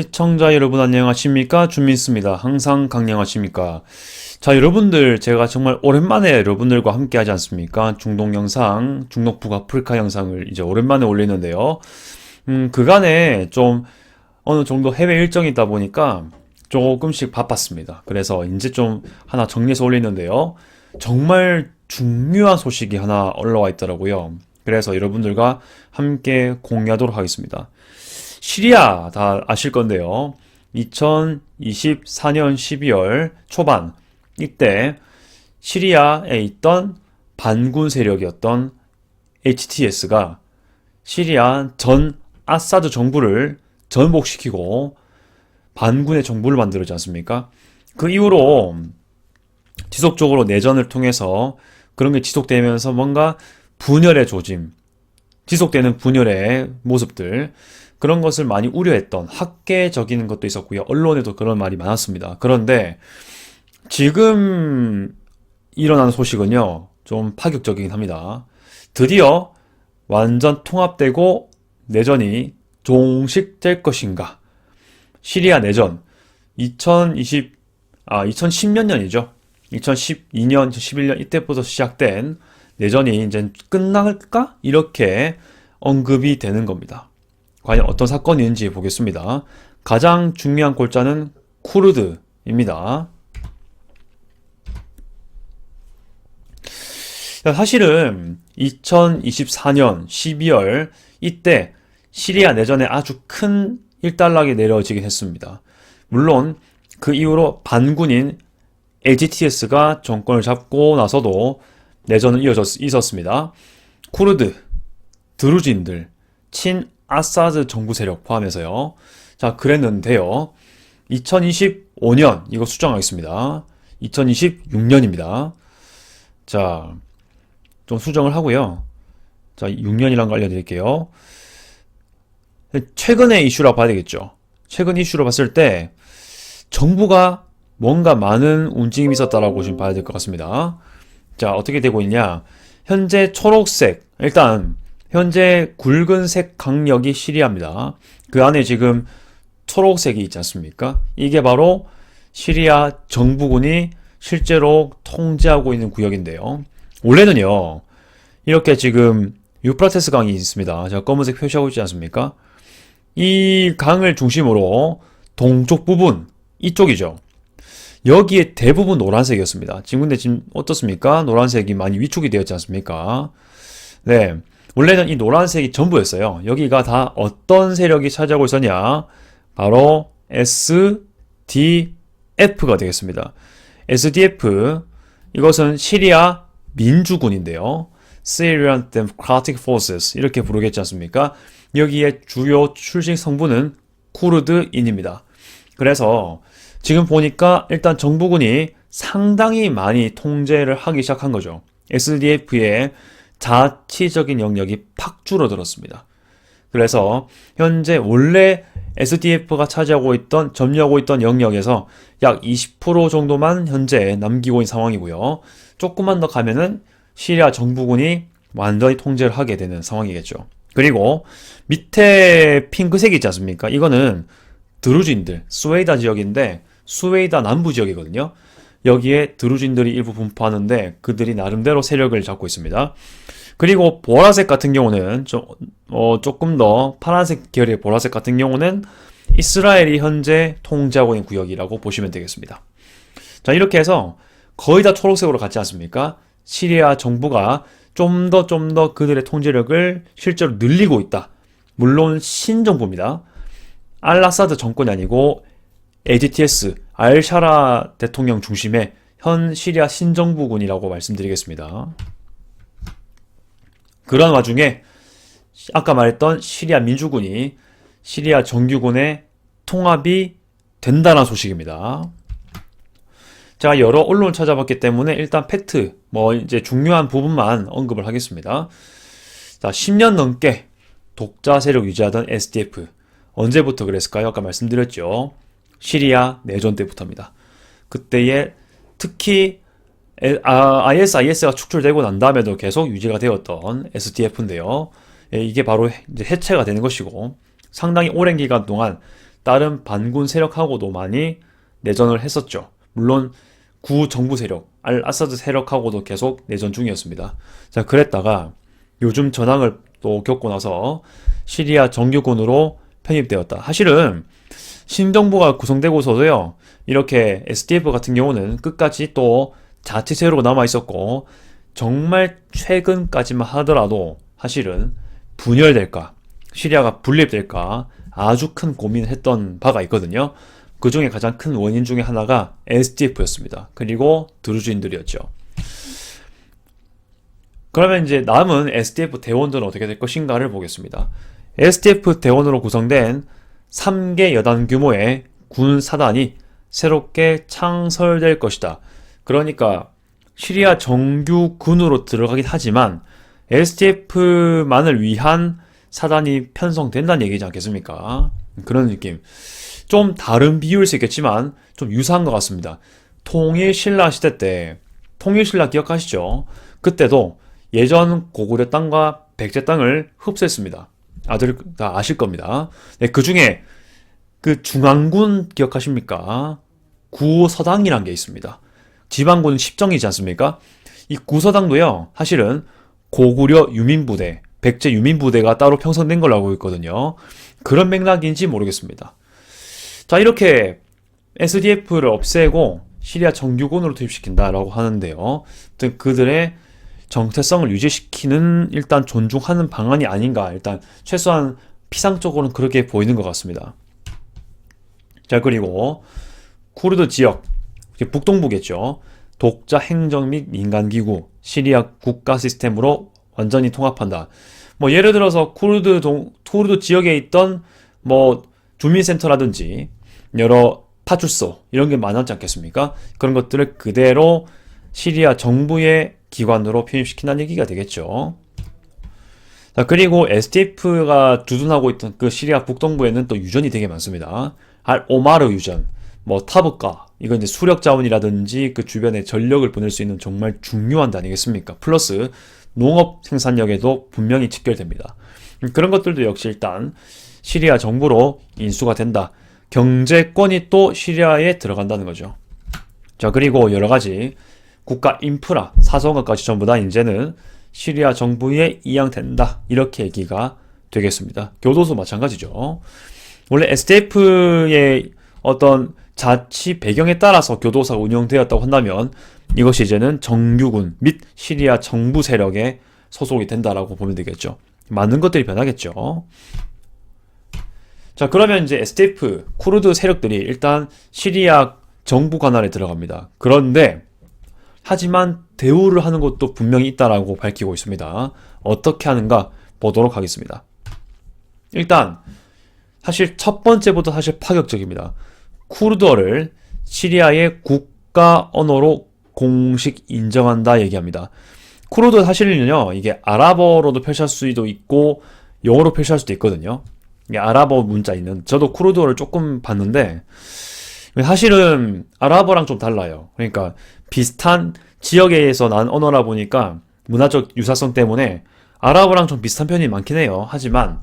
시청자 여러분 안녕하십니까? 준민스입니다. 항상 강령하십니까? 자, 여러분들 제가 정말 오랜만에 여러분들과 함께 하지 않습니까? 중동 영상, 중동 북아프리카 영상을 이제 오랜만에 올리는데요. 음, 그간에 좀 어느 정도 해외 일정이 있다 보니까 조금씩 바빴습니다. 그래서 이제 좀 하나 정리해서 올리는데요. 정말 중요한 소식이 하나 올라와 있더라고요. 그래서 여러분들과 함께 공유하도록 하겠습니다. 시리아 다 아실 건데요. 2024년 12월 초반 이때 시리아에 있던 반군 세력이었던 HTS가 시리아 전 아사드 정부를 전복시키고 반군의 정부를 만들었지 않습니까? 그 이후로 지속적으로 내전을 통해서 그런 게 지속되면서 뭔가 분열의 조짐, 지속되는 분열의 모습들, 그런 것을 많이 우려했던 학계적인 것도 있었고요. 언론에도 그런 말이 많았습니다. 그런데 지금 일어나는 소식은요, 좀 파격적이긴 합니다. 드디어 완전 통합되고 내전이 종식될 것인가? 시리아 내전 2020, 아, 2010년 년이죠. 2012년, 2011년 이때부터 시작된 내전이 이제 끝날까? 이렇게 언급이 되는 겁니다. 과연 어떤 사건인지 보겠습니다. 가장 중요한 골자는 쿠르드입니다. 사실은 2024년 12월 이때 시리아 내전에 아주 큰 일단락이 내려지긴 했습니다. 물론 그 이후로 반군인 LGTS가 정권을 잡고 나서도 내전은 이어졌 있었습니다. 쿠르드, 드루진들, 친 아사드 정부 세력 포함해서요. 자, 그랬는데요. 2025년 이거 수정하겠습니다. 2026년입니다. 자, 좀 수정을 하고요. 자, 6년이란 거 알려드릴게요. 최근의 이슈라 봐야 되겠죠. 최근 이슈로 봤을 때 정부가 뭔가 많은 움직임이 있었다라고 보시면 봐야 될 것 같습니다. 자, 어떻게 되고 있냐. 현재 초록색, 일단 현재 굵은색 강력이 시리아입니다. 그 안에 지금 초록색이 있지 않습니까? 이게 바로 시리아 정부군이 실제로 통제하고 있는 구역인데요. 원래는요, 이렇게 지금 유프라테스 강이 있습니다. 제가 검은색 표시하고 있지 않습니까? 이 강을 중심으로 동쪽 부분, 이쪽이죠. 여기에 대부분 노란색이었습니다. 지금 근데 지금 어떻습니까? 노란색이 많이 위축이 되었지 않습니까? 네. 원래는 이 노란색이 전부였어요. 여기가 다 어떤 세력이 차지하고 있었냐? 바로 SDF가 되겠습니다. SDF, 이것은 시리아 민주군인데요. Syrian Democratic Forces 이렇게 부르겠지 않습니까? 여기에 주요 출신 성분은 쿠르드인입니다. 그래서 지금 보니까 일단 정부군이 상당히 많이 통제를 하기 시작한 거죠. SDF의 자치적인 영역이 팍 줄어들었습니다. 그래서 현재 원래 SDF가 차지하고 있던 점유하고 있던 영역에서 약 20% 정도만 현재 남기고 있는 상황이고요. 조금만 더 가면은 시리아 정부군이 완전히 통제를 하게 되는 상황이겠죠. 그리고 밑에 핑크색이 있지 않습니까? 이거는 드루진들, 스웨이다 지역인데 스웨이다 남부 지역이거든요. 여기에 드루진들이 일부 분포하는데 그들이 나름대로 세력을 잡고 있습니다. 그리고 보라색 같은 경우는 좀, 어, 조금 더 파란색 계열의 보라색 같은 경우는 이스라엘이 현재 통제하고 있는 구역이라고 보시면 되겠습니다. 자, 이렇게 해서 거의 다 초록색으로 같지 않습니까? 시리아 정부가 좀 더 좀 더 그들의 통제력을 실제로 늘리고 있다. 물론 신정부입니다. 알라사드 정권이 아니고 AGTS, 알샤라 대통령 중심의 현 시리아 신정부군이라고 말씀드리겠습니다. 그런 와중에 아까 말했던 시리아 민주군이 시리아 정규군의 통합이 된다는 소식입니다. 제가 여러 언론을 찾아봤기 때문에 일단 팩트, 뭐 이제 중요한 부분만 언급을 하겠습니다. 자, 10년 넘게 독자 세력 유지하던 SDF. 언제부터 그랬을까요? 아까 말씀드렸죠. 시리아 내전 때부터입니다. 그때에 특히 ISIS가 축출되고 난 다음에도 계속 유지가 되었던 SDF인데요. 예, 이게 바로 해체가 되는 것이고 상당히 오랜 기간 동안 다른 반군 세력하고도 많이 내전을 했었죠. 물론 구 정부 세력, 알 아사드 세력하고도 계속 내전 중이었습니다. 자, 그랬다가 요즘 전황을 또 겪고 나서 시리아 정규군으로 편입되었다. 사실은 신정부가 구성되고서도요, 이렇게 SDF 같은 경우는 끝까지 또 자치 세력으로 남아 있었고, 정말 최근까지만 하더라도 사실은 분열될까, 시리아가 분립될까 아주 큰 고민을 했던 바가 있거든요. 그 중에 가장 큰 원인 중에 하나가 SDF였습니다. 그리고 드루즈인들이었죠. 그러면 이제 남은 SDF 대원들은 어떻게 될 것인가를 보겠습니다. SDF 대원으로 구성된 3개 여단 규모의 군 사단이 새롭게 창설될 것이다. 그러니까 시리아 정규 군으로 들어가긴 하지만 SDF만을 위한 사단이 편성된다는 얘기지 않겠습니까? 그런 느낌. 좀 다른 비유일 수 있겠지만 좀 유사한 것 같습니다. 통일 신라 시대 때 통일 신라 기억하시죠? 그때도 예전 고구려 땅과 백제 땅을 흡수했습니다. 아들 다 아실 겁니다. 네, 그 중에 그 중앙군 기억하십니까? 구서당이란 게 있습니다. 지방군은 10정이지 않습니까? 이 구서당도요, 사실은 고구려 유민부대, 백제 유민부대가 따로 형성된 걸로 알고 있거든요. 그런 맥락인지 모르겠습니다. 자, 이렇게 SDF를 없애고 시리아 정규군으로 투입시킨다라고 하는데요. 그들의 정체성을 유지시키는 일단 존중하는 방안이 아닌가. 일단 최소한 피상적으로는 그렇게 보이는 것 같습니다. 자, 그리고 쿠르드 지역, 북동부겠죠. 독자 행정 및 민간기구, 시리아 국가 시스템으로 완전히 통합한다. 뭐 예를 들어서 쿠르드 동, 쿠르드 지역에 있던 뭐 주민센터라든지 여러 파출소 이런 게 많았지 않겠습니까? 그런 것들을 그대로 시리아 정부의 기관으로 편입시킨다는 얘기가 되겠죠. 자, 그리고 SDF가 주둔하고 있던 그 시리아 북동부에는 또 유전이 되게 많습니다. 알 오마르 유전, 뭐 타브카, 이건 이제 수력 자원이라든지 그 주변에 전력을 보낼 수 있는 정말 중요한 데 아니겠습니까? 플러스 농업 생산력에도 분명히 직결됩니다. 그런 것들도 역시 일단 시리아 정부로 인수가 된다. 경제권이 또 시리아에 들어간다는 거죠. 자, 그리고 여러 가지 국가 인프라, 사성어까지 전부 다 이제는 시리아 정부에 이양된다. 이렇게 얘기가 되겠습니다. 교도소 마찬가지죠. 원래 SDF의 어떤 자치 배경에 따라서 교도소가 운영되었다고 한다면 이것이 이제는 정규군 및 시리아 정부 세력에 소속이 된다라고 보면 되겠죠. 많은 것들이 변하겠죠. 자, 그러면 이제 SDF, 쿠르드 세력들이 일단 시리아 정부 관할에 들어갑니다. 그런데 하지만 대우를 하는 것도 분명히 있다라고 밝히고 있습니다. 어떻게 하는가 보도록 하겠습니다. 일단 사실 첫 번째부터 사실 파격적입니다. 쿠르드어를 시리아의 국가 언어로 공식 인정한다 얘기합니다. 쿠르드 사실은요, 이게 아랍어로도 펼칠 수도 있고 영어로 표시할 수도 있거든요. 아랍어 문자 있는. 저도 쿠르드어를 조금 봤는데 사실은 아랍어랑 좀 달라요. 그러니까 비슷한 지역에서 난 언어라 보니까 문화적 유사성 때문에 아랍어랑 좀 비슷한 편이 많긴 해요. 하지만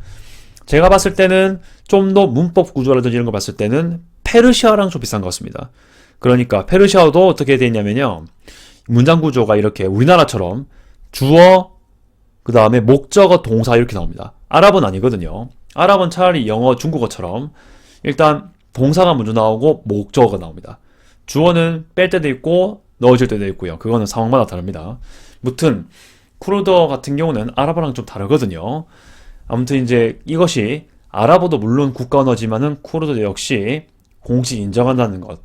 제가 봤을 때는 좀 더 문법 구조라든지 이런 거 봤을 때는 페르시아랑 좀 비슷한 것 같습니다. 그러니까 페르시아어도 어떻게 되어 있냐면요. 문장 구조가 이렇게 우리나라처럼 주어, 그 다음에 목적어, 동사 이렇게 나옵니다. 아랍은 아니거든요. 아랍은 차라리 영어, 중국어처럼 일단 동사가 먼저 나오고 목적어가 나옵니다. 주어는 뺄 때도 있고 넣어줄 때도 있고요. 그거는 상황마다 다릅니다. 무튼 쿠르더 같은 경우는 아랍어랑 좀 다르거든요. 아무튼 이제 이것이 아랍어도 물론 국가 언어지만은 쿠르드 역시 공식 인정한다는 것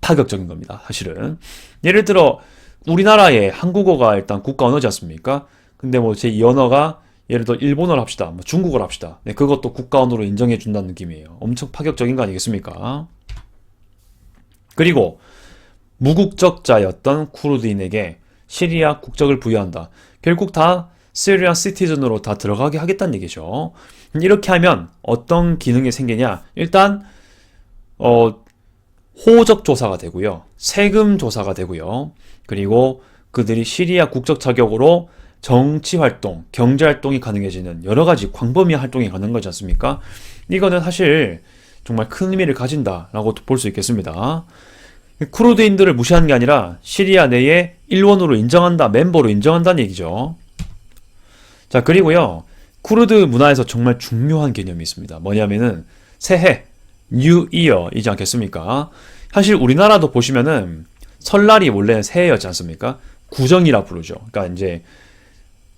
파격적인 겁니다. 사실은 예를 들어 우리나라의 한국어가 일단 국가 언어지 않습니까? 근데 뭐제이 언어가 예를 들어 일본어를 합시다. 뭐 중국어를 합시다. 네, 그것도 국가 언어로 인정해 준다는 느낌이에요. 엄청 파격적인 거 아니겠습니까? 그리고 무국적자였던 쿠르드인에게 시리아 국적을 부여한다. 결국 다 시리아 시티즌으로 다 들어가게 하겠다는 얘기죠. 이렇게 하면 어떤 기능이 생기냐? 일단 어 호적 조사가 되고요. 세금 조사가 되고요. 그리고 그들이 시리아 국적 자격으로 정치 활동, 경제 활동이 가능해지는 여러 가지 광범위한 활동이 가능한 거지 않습니까? 이거는 사실 정말 큰 의미를 가진다라고 볼 수 있겠습니다. 쿠르드인들을 무시하는 게 아니라 시리아 내에 일원으로 인정한다, 멤버로 인정한다는 얘기죠. 자, 그리고요. 쿠르드 문화에서 정말 중요한 개념이 있습니다. 뭐냐면은 새해, New Year이지 않겠습니까? 사실 우리나라도 보시면은 설날이 원래는 새해였지 않습니까? 구정이라 부르죠. 그러니까 이제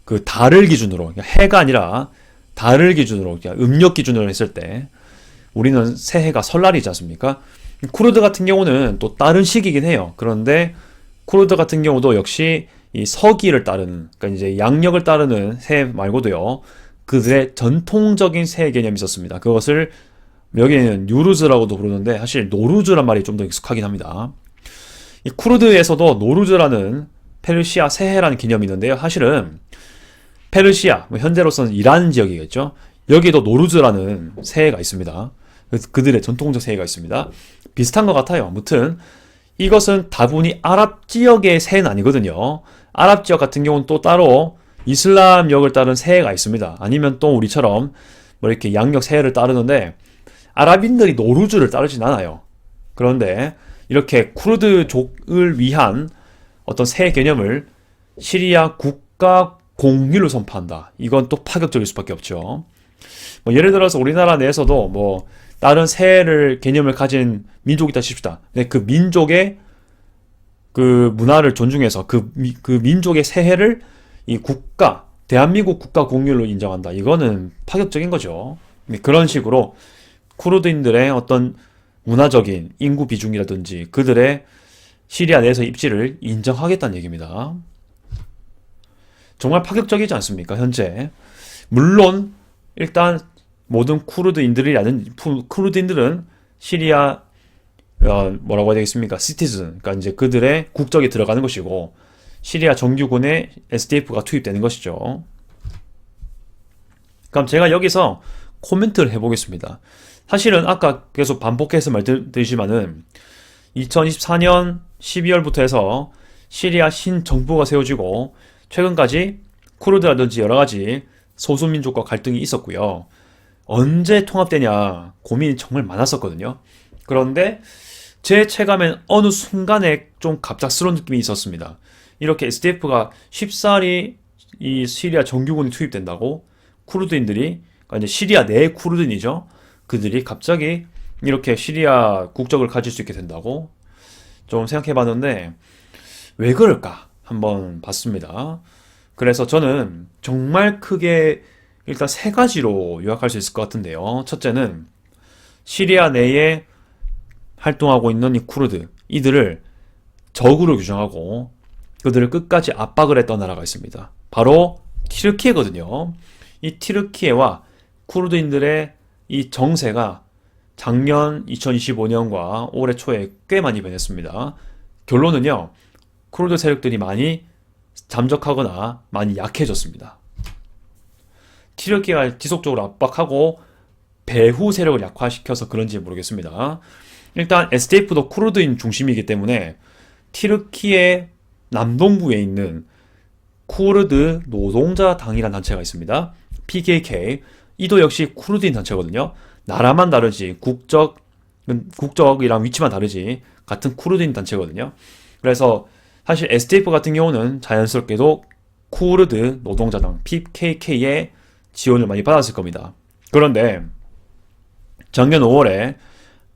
그 달을 기준으로 그러니까 해가 아니라 달을 기준으로 그러니까 음력 기준으로 했을 때 우리는 새해가 설날이지 않습니까? 쿠르드 같은 경우는 또 다른 시기긴 해요. 그런데 쿠르드 같은 경우도 역시 이 서기를 따르는 그러니까 이제 양력을 따르는 새해 말고도요. 그들의 전통적인 새해 개념이 있었습니다. 그것을 여기에는 뉴루즈라고도 부르는데 사실 노루즈란 말이 좀 더 익숙하긴 합니다. 이 쿠르드에서도 노루즈라는 페르시아 새해라는 개념이 있는데요. 사실은 페르시아, 뭐 현재로서는 이란 지역이겠죠. 여기도 노루즈라는 새해가 있습니다. 그- 그들의 전통적 새해가 있습니다. 비슷한 것 같아요. 아무튼 이것은 다분히 아랍 지역의 새해는 아니거든요. 아랍 지역 같은 경우는 또 따로 이슬람역을 따른 새해가 있습니다. 아니면 또 우리처럼 뭐 이렇게 양력 새해를 따르는데 아랍인들이 노루즈를 따르진 않아요. 그런데 이렇게 쿠르드족을 위한 어떤 새 개념을 시리아 국가 공휴를 선포한다. 이건 또 파격적일 수밖에 없죠. 뭐 예를 들어서 우리나라 내에서도 뭐 다른 새해를 개념을 가진 민족이 있다 칩시다. 근데 그 민족의 그 문화를 존중해서 그, 미- 그 민족의 새해를 이 국가, 대한민국 국가 공휴로 인정한다. 이거는 파격적인 거죠. 네, 그런 식으로 쿠르드인들의 어떤 문화적인 인구 비중이라든지 그들의 시리아 내에서 입지를 인정하겠다는 얘기입니다. 정말 파격적이지 않습니까? 현재. 물론 일단 모든 쿠르드인들이라는 푸- 쿠르드인들은 시리아 어, 뭐라고 해야 되겠습니까? 시티즌. 그러니까 이제 그들의 국적이 들어가는 것이고 시리아 정규군에 SDF가 투입되는 것이죠. 그럼 제가 여기서 코멘트를 해보겠습니다. 사실은 아까 계속 반복해서 말드리지만은 2024년 12월부터 해서 시리아 신정부가 세워지고 최근까지 쿠르드라든지 여러 가지 소수민족과 갈등이 있었고요. 언제 통합되냐 고민이 정말 많았었거든요. 그런데 제 체감엔 어느 순간에 좀 갑작스러운 느낌이 있었습니다. 이렇게 SDF가 쉽사리 이 시리아 정규군이 투입된다고 쿠르드인들이 그러니까 이제 시리아 내 쿠르드인이죠. 그들이 갑자기 이렇게 시리아 국적을 가질 수 있게 된다고 좀 생각해 봤는데 왜 그럴까 한번 봤습니다. 그래서 저는 정말 크게 일단 세 가지로 요약할 수 있을 것 같은데요. 첫째는 시리아 내에 활동하고 있는 이 쿠르드 이들을 적으로 규정하고 그들을 끝까지 압박을 했던 나라가 있습니다. 바로 티르키예거든요. 이 티르키예와 쿠르드인들의 이 정세가 작년 2025년과 올해 초에 꽤 많이 변했습니다. 결론은요, 쿠르드 세력들이 많이 잠적하거나 많이 약해졌습니다. 티르키가 지속적으로 압박하고 배후 세력을 약화시켜서 그런지 모르겠습니다. 일단 SDF도 쿠르드인 중심이기 때문에 티르키의 남동부에 있는 쿠르드 노동자 당이라는 단체가 있습니다. PKK. 이도 역시 쿠르드인 단체거든요. 나라만 다르지 국적 국적이랑 위치만 다르지 같은 쿠르드인 단체거든요. 그래서 사실 SDF 같은 경우는 자연스럽게도 쿠르드 노동자당 PKK의 지원을 많이 받았을 겁니다. 그런데 작년 5월에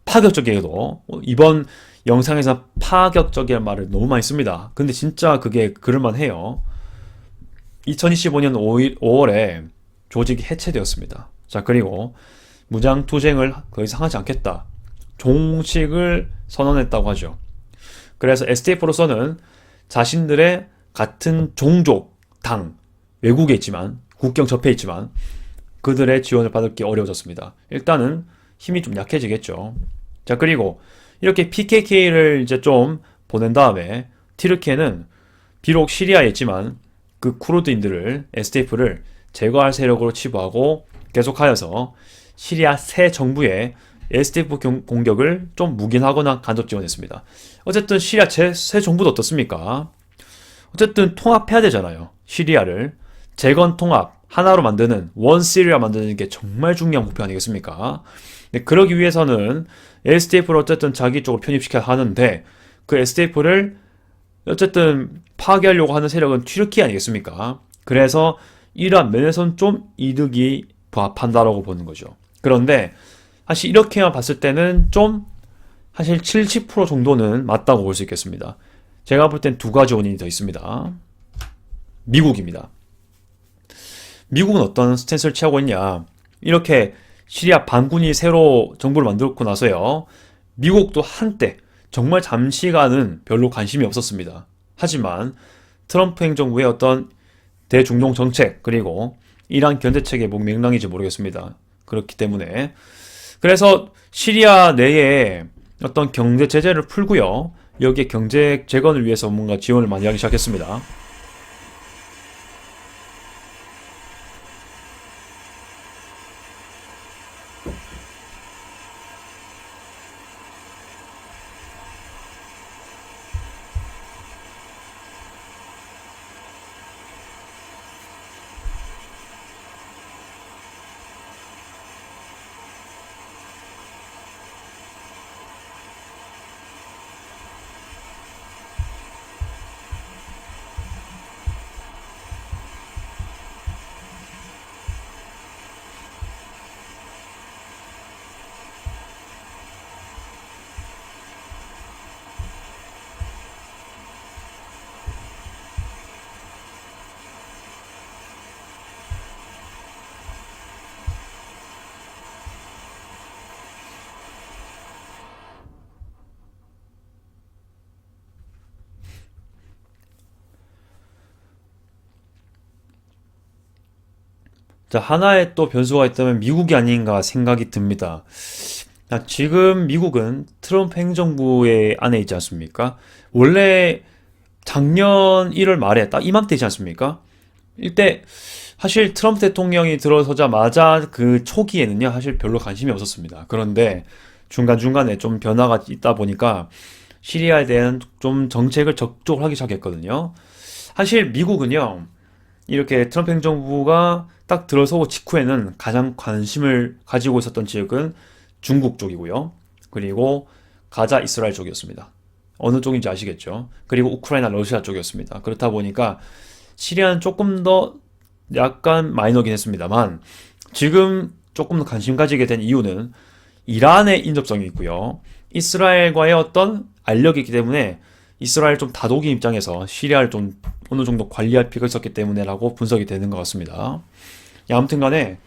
파격적이게도 이번 영상에서 파격적이라는 말을 너무 많이 씁니다. 근데 진짜 그게 그럴만 해요. 2025년 5일, 5월에 조직이 해체되었습니다. 자, 그리고 무장투쟁을 더 이상 하지 않겠다. 종식을 선언했다고 하죠. 그래서 SDF로서는 자신들의 같은 종족, 당, 외국에 있지만, 국경 접해 있지만, 그들의 지원을 게 어려워졌습니다. 일단은 힘이 좀 약해지겠죠. 자, 그리고 이렇게 PKK를 이제 좀 보낸 다음에 티르키에는 비록 시리아에 있지만 그 쿠르드인들을 SDF를 제거할 세력으로 치부하고 계속하여서 시리아 새 정부에 SDF 경- 공격을 좀 묵인하거나 간접 지원했습니다. 어쨌든 시리아 제- 새 정부도 어떻습니까? 어쨌든 통합해야 되잖아요. 시리아를 재건 통합 하나로 만드는 원 시리아 만드는 게 정말 중요한 목표 아니겠습니까? 네, 그러기 위해서는 SDF를 어쨌든 자기 쪽으로 편입시켜야 하는데 그 SDF를 어쨌든 파괴하려고 하는 세력은 튀르키 아니겠습니까? 그래서 이러한 면에선 좀 이득이 부합한다라고 보는 거죠. 그런데 사실 이렇게만 봤을 때는 좀 사실 70% 정도는 맞다고 볼 수 있겠습니다. 제가 볼 땐 두 가지 원인이 더 있습니다. 미국입니다. 미국은 어떤 스탠스를 취하고 있냐? 이렇게 시리아 반군이 새로 정부를 만들고 나서요. 미국도 한때 정말 잠시간은 별로 관심이 없었습니다. 하지만 트럼프 행정부의 어떤 대중동 정책 그리고 이란 견제책의 뭐 맥락인지 모르겠습니다. 그렇기 때문에 그래서 시리아 내에 어떤 경제 제재를 풀고요. 여기에 경제 재건을 위해서 뭔가 지원을 많이 하기 시작했습니다. 자, 하나의 또 변수가 있다면 미국이 아닌가 생각이 듭니다. 자, 지금 미국은 트럼프 행정부의 안에 있지 않습니까? 원래 작년 1월 말에 딱 이맘때지 않습니까? 이때 사실 트럼프 대통령이 들어서자마자 그 초기에는요, 사실 별로 관심이 없었습니다. 그런데 중간중간에 좀 변화가 있다 보니까 시리아에 대한 좀 정책을 적극적으로 하기 시작했거든요. 사실 미국은요, 이렇게 트럼프 행정부가 딱 들어서고 직후에는 가장 관심을 가지고 있었던 지역은 중국 쪽이고요. 그리고 가자 이스라엘 쪽이었습니다. 어느 쪽인지 아시겠죠? 그리고 우크라이나 러시아 쪽이었습니다. 그렇다 보니까 시리아는 조금 더 약간 마이너긴 했습니다만 지금 조금 더 관심 가지게 된 이유는 이란의 인접성이 있고요. 이스라엘과의 어떤 알력이 있기 때문에 이스라엘 좀 다독이 입장에서 시리아를 좀 어느 정도 관리할 필요가 있었기 때문에라고 분석이 되는 것 같습니다. 아무튼 간에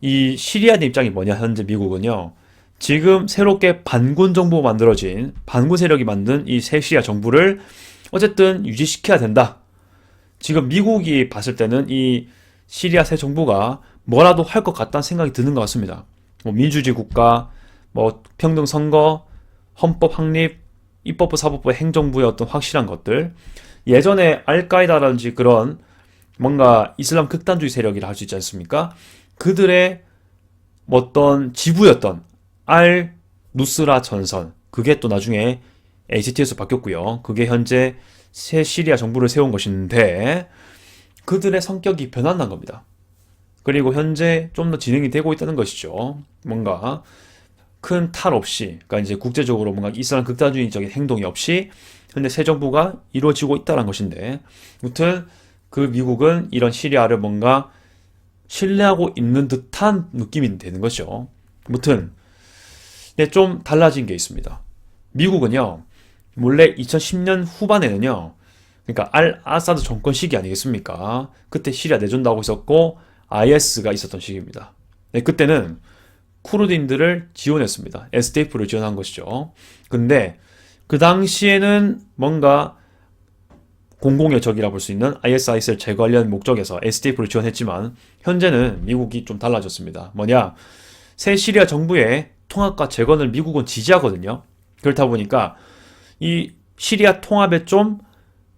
이 시리아의 입장이 뭐냐 현재 미국은요. 지금 새롭게 반군 정부가 만들어진 반군 세력이 만든 이 새 시리아 정부를 어쨌든 유지시켜야 된다. 지금 미국이 봤을 때는 이 시리아 새 정부가 뭐라도 할 것 같다는 생각이 드는 것 같습니다. 뭐 민주주의 국가, 뭐 평등 선거, 헌법 확립, 입법부, 사법부, 행정부의 어떤 확실한 것들. 예전에 알카이다라든지 그런 뭔가 이슬람 극단주의 세력이라 할 수 있지 않습니까? 그들의 어떤 지부였던 알 누스라 전선 그게 또 나중에 HT에서 바뀌었고요. 그게 현재 새 시리아 정부를 세운 것인데 그들의 성격이 변환난 겁니다. 그리고 현재 좀 더 진행이 되고 있다는 것이죠. 뭔가 큰 탈 없이, 그러니까 이제 국제적으로 뭔가 이슬람 극단주의적인 행동이 없이 현재 새 정부가 이루어지고 있다는 것인데, 아무튼 그 미국은 이런 시리아를 뭔가 신뢰하고 있는 듯한 느낌이 되는 거죠. 아무튼 네, 좀 달라진 게 있습니다. 미국은요, 원래 2010년 후반에는요, 그러니까 알 아사드 정권 시기 아니겠습니까? 그때 시리아 내전도 하고 있었고 IS가 있었던 시기입니다. 네, 그때는 쿠르드인들을 지원했습니다. SDF를 지원한 것이죠. 근데 그 당시에는 뭔가 공공의 적이라 볼 수 있는 ISIS를 제거하려는 목적에서 SDF를 지원했지만 현재는 미국이 좀 달라졌습니다. 뭐냐? 새 시리아 정부의 통합과 재건을 미국은 지지하거든요. 그렇다 보니까 이 시리아 통합에 좀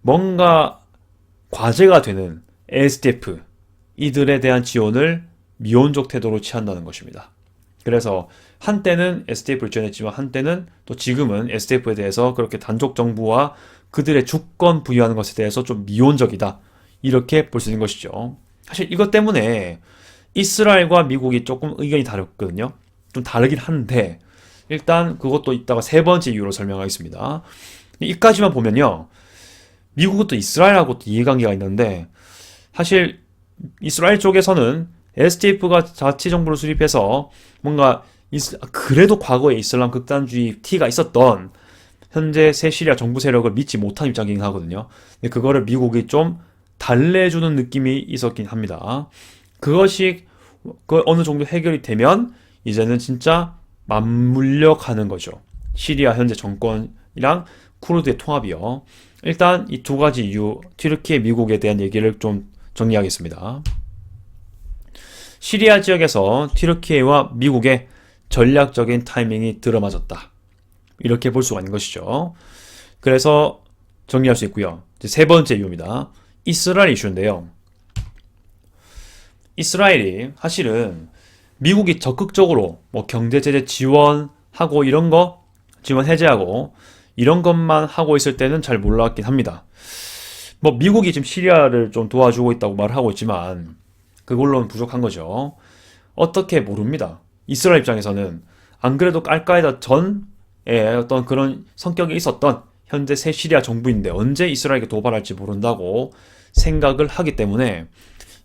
뭔가 과제가 되는 SDF 이들에 대한 지원을 미온적 태도로 취한다는 것입니다. 그래서 한때는 SDF를 지원했지만 한때는 또 지금은 SDF에 대해서 그렇게 단족 정부와 그들의 주권 부여하는 것에 대해서 좀 미온적이다. 이렇게 볼 수 있는 것이죠. 사실 이것 때문에 이스라엘과 미국이 조금 의견이 다르거든요. 좀 다르긴 한데 일단 그것도 이따가 세 번째 이유로 설명하겠습니다. 이까지만 보면요. 미국은 또 이스라엘하고 또 이해관계가 있는데 사실 이스라엘 쪽에서는 SDF가 자치 정부를 수립해서 뭔가 그래도 과거에 이슬람 극단주의 티가 있었던 현재 새 시리아 정부 세력을 믿지 못한 입장이긴 하거든요. 근데 그거를 미국이 좀 달래주는 느낌이 있었긴 합니다. 그것이 그 어느 정도 해결이 되면 이제는 진짜 맞물려 가는 거죠. 시리아 현재 정권이랑 쿠르드의 통합이요. 일단 이 두 가지 이유, 튀르키예 미국에 대한 얘기를 좀 정리하겠습니다. 시리아 지역에서 튀르키예와 미국의 전략적인 타이밍이 들어맞았다. 이렇게 볼 수가 있는 것이죠. 그래서 정리할 수 있고요. 세 번째 이유입니다. 이스라엘 이슈인데요. 이스라엘이 사실은 미국이 적극적으로 뭐 경제 제재 지원하고 이런 거 지원 해제하고 이런 것만 하고 있을 때는 잘 몰랐긴 합니다. 뭐 미국이 지금 시리아를 좀 도와주고 있다고 말을 하고 있지만 그걸로는 부족한 거죠. 어떻게 모릅니다. 이스라엘 입장에서는 안 그래도 알카에다 전에 어떤 그런 성격이 있었던 현재 새 시리아 정부인데 언제 이스라엘에게 도발할지 모른다고 생각을 하기 때문에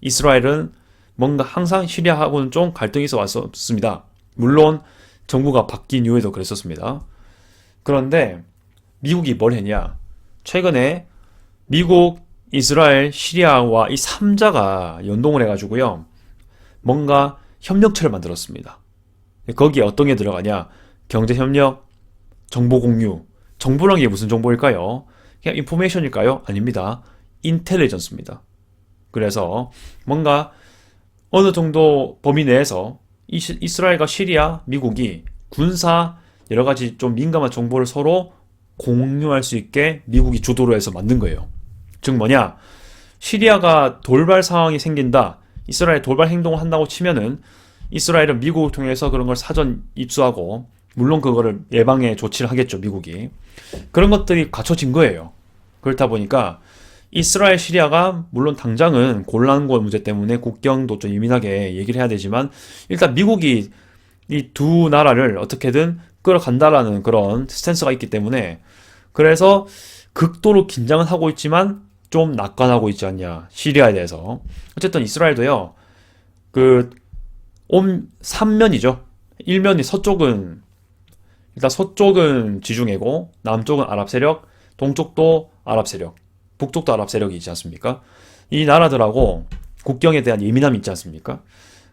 이스라엘은 뭔가 항상 시리아하고는 좀 갈등이 있어 왔었습니다. 물론 정부가 바뀐 이후에도 그랬었습니다. 그런데 미국이 뭘 했냐? 최근에 미국, 이스라엘, 시리아와 이 3자가 연동을 해가지고요. 뭔가 협력체를 만들었습니다. 거기에 어떤 게 들어가냐? 경제협력, 정보공유. 정보란 게 무슨 정보일까요? 그냥 인포메이션일까요? 아닙니다. 인텔리전스입니다. 그래서 뭔가 어느 정도 범위 내에서 이스- 이스라엘과 시리아, 미국이 군사 여러 가지 좀 민감한 정보를 서로 공유할 수 있게 미국이 주도를 해서 만든 거예요. 즉 뭐냐? 시리아가 돌발 상황이 생긴다. 이스라엘 돌발 행동을 한다고 치면은 이스라엘은 미국을 통해서 그런 걸 사전 입수하고 물론 그거를 예방에 조치를 하겠죠, 미국이. 그런 것들이 갖춰진 거예요. 그렇다 보니까 이스라엘 시리아가 물론 당장은 곤란과 문제 때문에 국경도 좀 예민하게 얘기를 해야 되지만 일단 미국이 이 두 나라를 어떻게든 끌어간다라는 그런 스탠스가 있기 때문에 그래서 극도로 긴장은 하고 있지만 좀 낙관하고 있지 않냐 시리아에 대해서 어쨌든 이스라엘도요 그 온, 3면이죠 1면이 서쪽은 일단 서쪽은 지중해고 남쪽은 아랍 세력 동쪽도 아랍 세력 북쪽도 아랍 세력이 있지 않습니까? 이 나라들하고 국경에 대한 예민함이 있지 않습니까?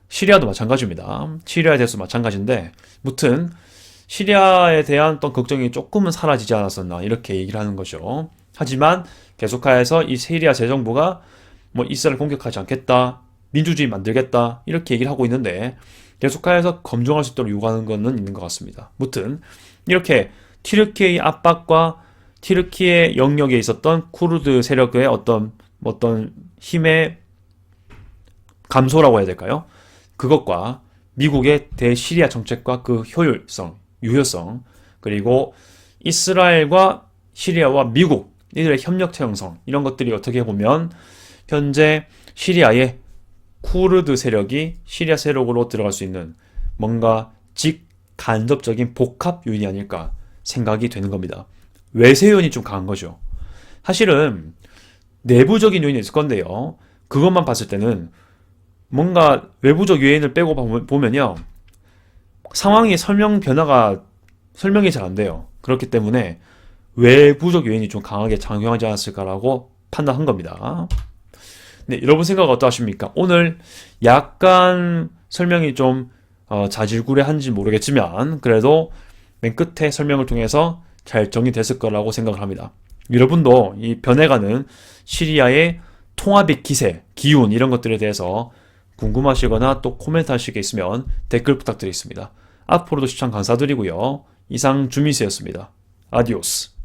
시리아도 마찬가지입니다. 시리아에 대해서 마찬가지인데, 무튼 시리아에 대한 어떤 걱정이 조금은 사라지지 않았었나 이렇게 얘기를 하는 거죠. 하지만 계속하여서 이 시리아 재정부가 뭐 이스라엘 공격하지 않겠다, 민주주의 만들겠다 이렇게 얘기를 하고 있는데 계속하여서 검증할 수 있도록 요구하는 것은 있는 것 같습니다. 무튼 이렇게 튀르키의 압박과 튀르키예 영역에 있었던 쿠르드 세력의 어떤 어떤 힘의 감소라고 해야 될까요? 그것과 미국의 대시리아 정책과 그 효율성, 유효성, 그리고 이스라엘과 시리아와 미국 이들의 협력체 형성 이런 것들이 어떻게 보면 현재 시리아의 쿠르드 세력이 시리아 세력으로 들어갈 수 있는 뭔가 직간접적인 복합 요인이 아닐까 생각이 되는 겁니다. 외세 요인이 좀 강한 거죠. 사실은 내부적인 요인이 있을 건데요. 그것만 봤을 때는 뭔가 외부적 요인을 빼고 보면- 보면요. 상황이 설명 변화가 설명이 잘 안 돼요. 그렇기 때문에 외부적 요인이 좀 강하게 작용하지 않았을까라고 판단한 겁니다. 네, 여러분 생각 어떠하십니까? 오늘 약간 설명이 좀 어, 자질구레한지 모르겠지만 그래도 맨 끝에 설명을 통해서 잘 정리됐을 거라고 생각을 합니다. 여러분도 이 변해가는 시리아의 통합의 기세, 기운 이런 것들에 대해서 궁금하시거나 또 코멘트 하실 게 있으면 댓글 부탁드리겠습니다. 앞으로도 시청 감사드리고요. 이상 주미스였습니다. 아디오스.